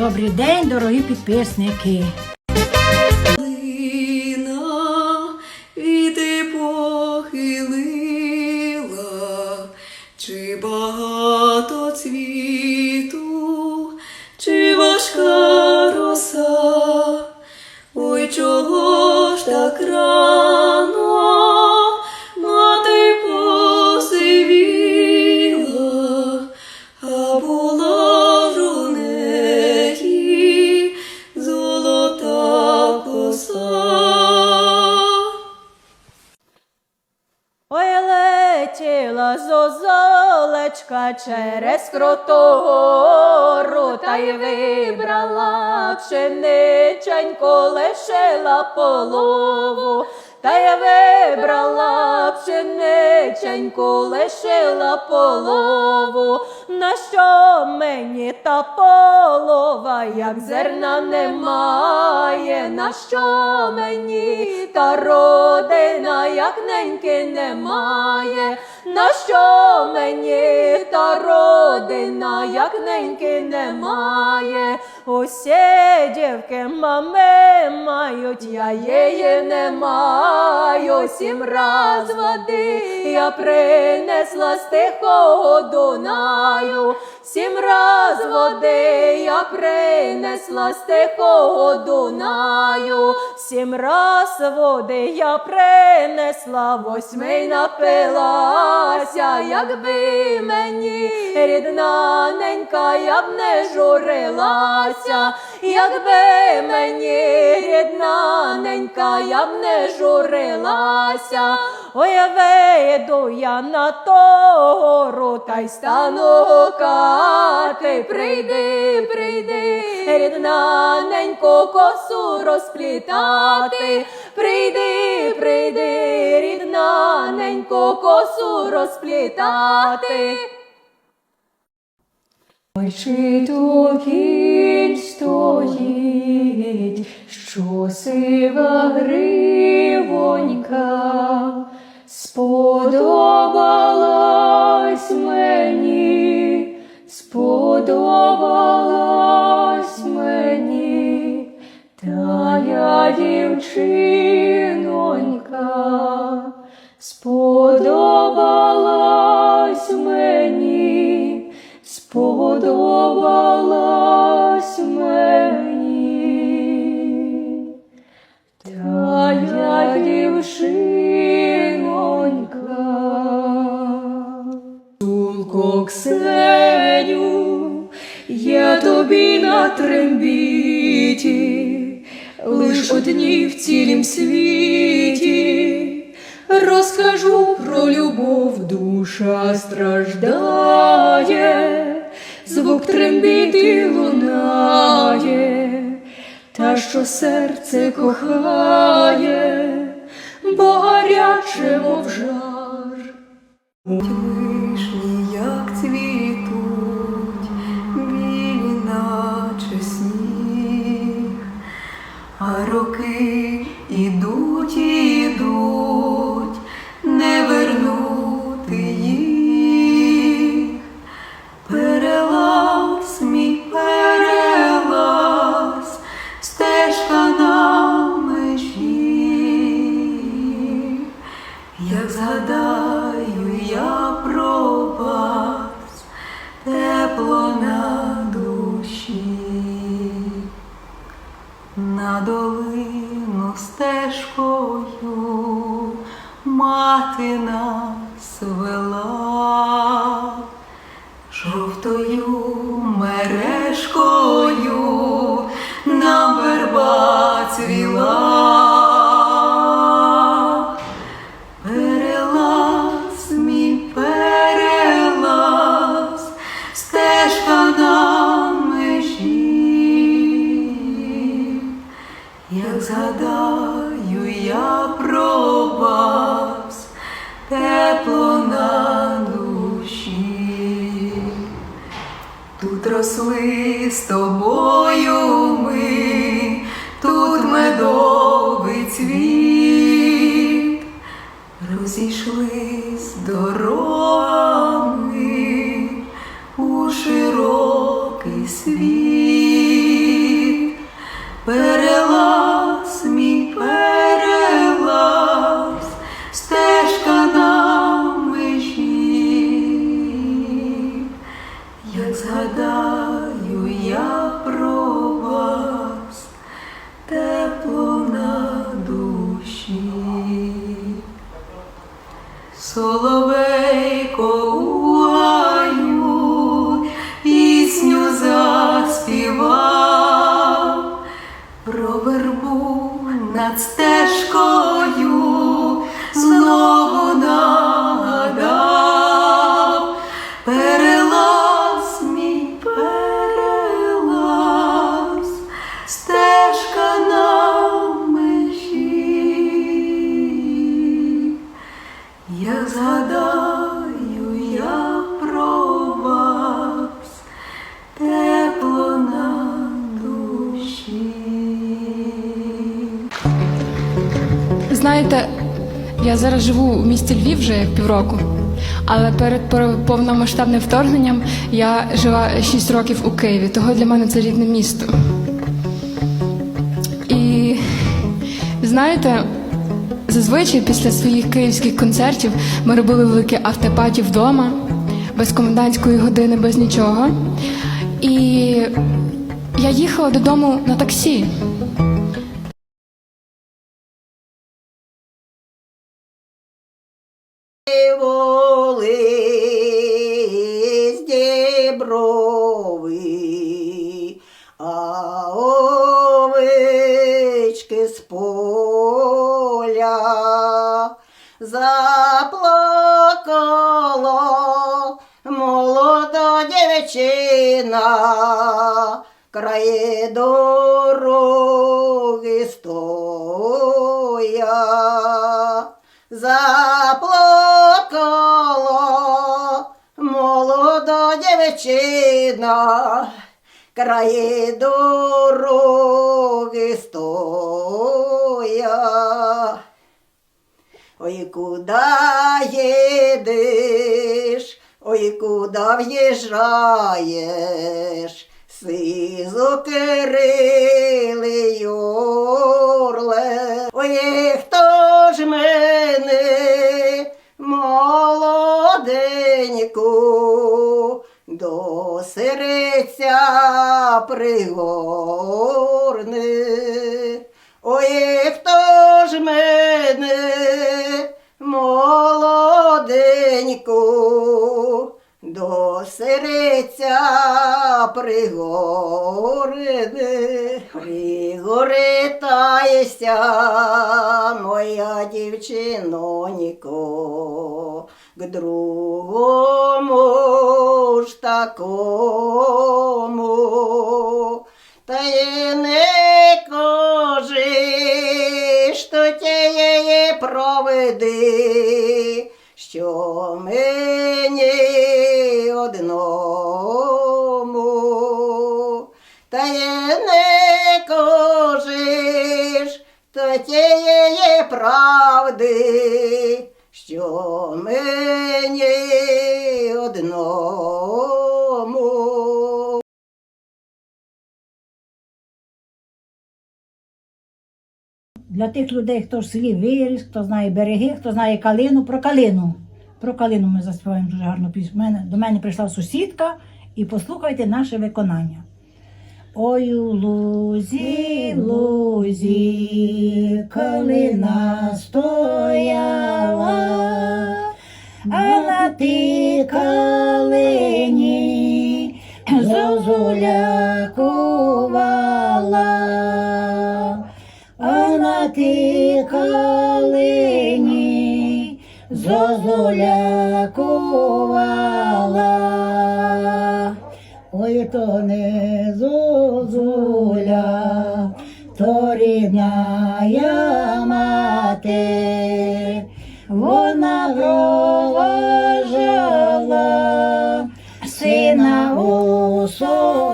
Добрий день, дорогі підписники. Зозолечка через крутогору, та й вибрала. Пшениченьку, лишила полову, та й вибрала. Пшениченьку, лишила полову. На що мені та полова, як зерна немає, на що мені? Та родина, як неньки немає, на що мені та родина, як неньки немає, усі дівки мами мають, я її не маю, сім раз води я принесла з тихого Дунаю, сім раз води я принесла з тихого Дунаю, сім раз води я принесла, восьмий напилася, якби мені рідна ненька, я б не журилася, якби мені рідна ненька, я б не журилася. Ой, вийду я на гору та й стану гукати. Прийди, прийди, рідна ненько, косу розплітати. Прийди, прийди, рідна ненько, косу розплітати. Ой, чи то кінь стоїть, що сива гривонька, сподобалась мені, сподобалась та я дівчинонька, сподобалась мені, сподобалась мені. Та я дівчинонька. Тулко Ксеню, я тобі на трембіті, лиш одні в цілім світі, розкажу про любов, душа страждає, звук трембіти лунає, та що серце кохає, бо гаряче, мов жар. Вишні, жовтою Тут росли з тобою ми, тут медовий Як згадаю я про вас тепло на душі, соловейко у пісню заспівав, про вербу над стежкою. Живу в місті Львів вже півроку, але перед повномасштабним вторгненням я жила 6 років у Києві, того для мене це рідне місто. І знаєте, зазвичай після своїх київських концертів ми робили великі автопаті вдома, без комендантської години, без нічого. І я їхала додому на таксі. Волись діброви, а овечки з поля заплакала молода дівчина, крає дороги стоя дівчина, краї дороги стоя. Ой, куда їдеш, ой, куда в'їжджаєш, сизо кирили орле. Ой, хто ж мене молоденьку до серця пригорне. Ой, хто ж мене молоденьку до серця пригорне, пригоритаєся, моя дівчиноніко, к другому проведи, що мені Для тих людей, хто в селі виріс, хто знає береги, хто знає калину, про калину. Про калину ми заспіваємо дуже гарну пісню. До мене прийшла сусідка і послухайте наше виконання. Ой, у лузі, лузі, калина стояла, а на тій калині зозуля калині зозуля. Ой, то не зозуля, то рідна я мати, вона проважала сина у солдати.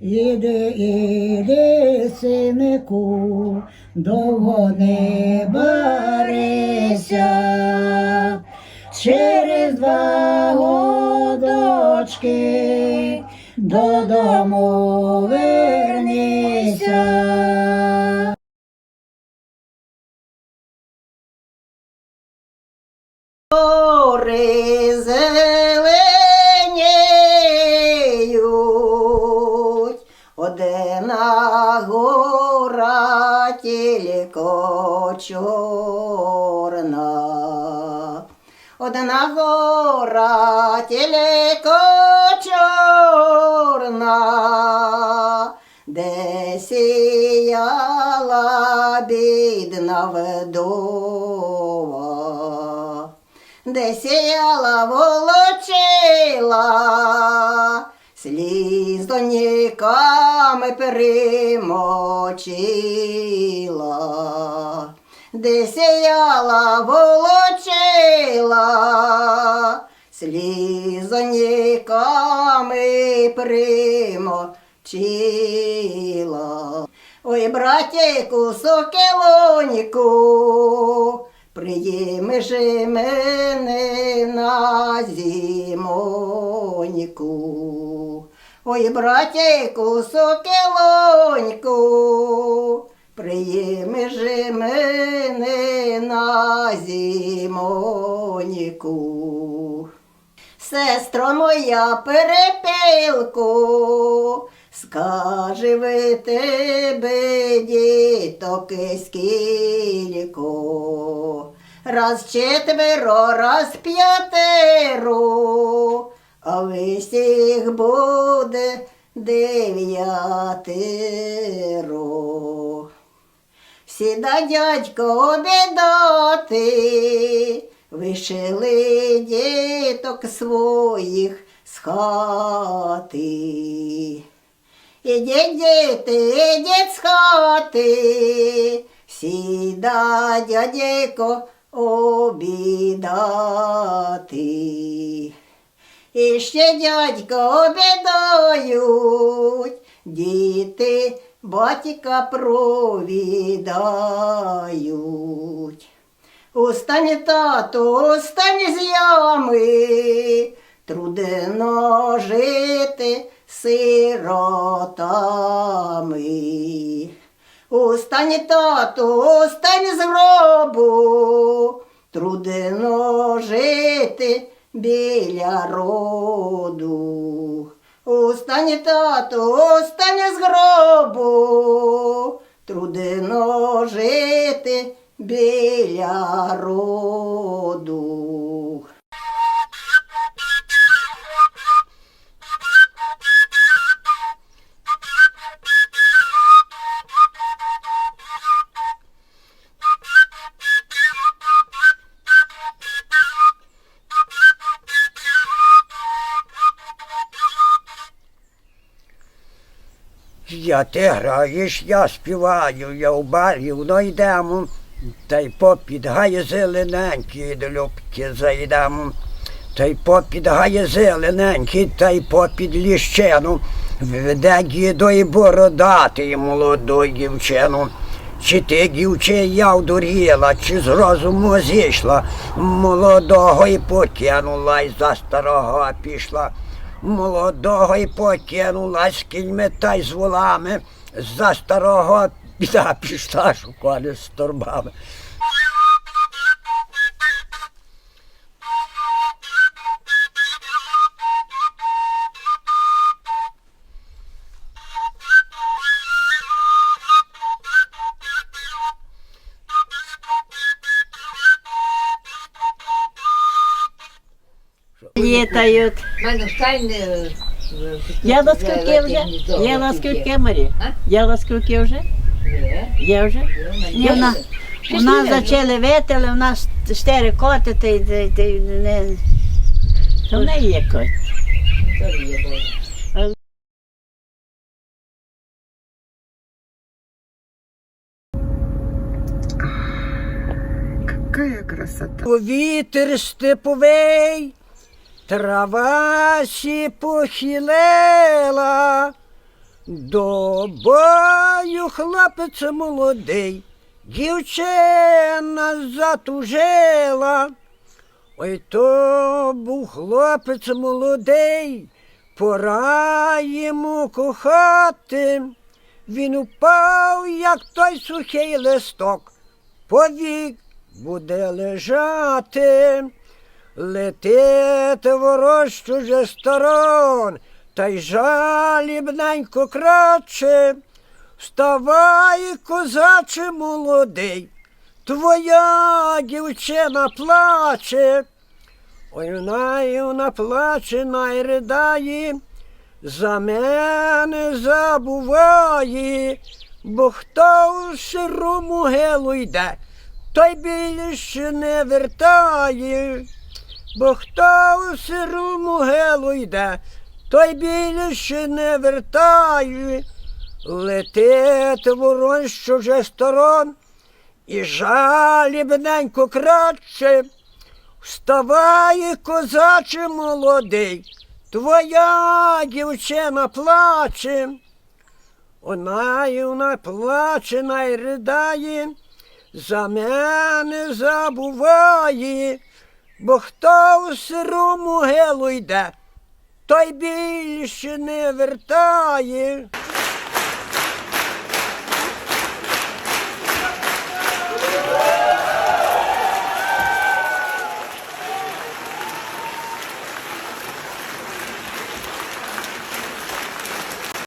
Іди, іди, синику, довго не барися, через два годочки додому одна гора тільки чорна. одна гора телеко чорна, де сіяла бідна вдова, де сіяла волочила, сліз доніками перемочила, де сіяла волочила, сліз доніками примочила. Ой, братіку, сокелоніку, приїми же мене на зимоніку. Ой, братіку, сокелоньку, приїми же мене на зимоніку. Сестро моя перепилку, скаже ви тебе, діток скілько. Раз четверо, раз п'ятеро, а всіх буде дев'ятеро. Сіда дядько обідати, вишили діток своїх з хати. Ідіть, діти, ідіть з хати, сіда дядько обідати. І ще дядько обідають, діти батька провідають. Устань, тату, устань з ями, трудно жити сиротами. Устань, тату, устань з гробу, трудно жити біля роду. Устань, тато, устань з гробу, трудно жити біля роду. Я ти граєш, я співаю, я в барі, воно йдемо, та й попід гає зелененькі, до любки зайдемо. Та й попід гає зелененький, та й попід ліщину, веде дідо і бородати молоду дівчину. Чи ти, дівче, я вдуріла, чи з розуму зійшла, молодого і покинула, й за старого пішла. Молодого й покинула з кіньми та й з волами, за старого біда пішла шукати з торбами. Літають. Мене штайни. Я ласкавки вже? Є ласкавки, Марі? Є ласкавки вже? Є вже? Ні, у нас, у нас почали витили, у нас чотири коти, ти, ти, ти не... Що в неї є кот? Вітер степовий, трава сі похилила, до бою хлопець молодий, дівчина затужила. Ой то був хлопець молодий, пора йому кохати. Він упав, як той сухий листок, повік буде лежати, летить ворож чуже сторон, та й жалібненько краче. Вставай, козаче молодий, твоя дівчина плаче, Ой, вона вона плаче, най ридає, за мене забуває, бо хто у сиру могилу йде, той більше не вертає, бо хто у сиру могилу йде, той більше не вертає. Летить ворон з чуже сторон, і жалібненько кратче. Вставай, козаче молодий, твоя дівчина плаче. Вона й вона плаче, най ридає, за мене забуває, бо хто у сиру могилу йде, той більше не вертає.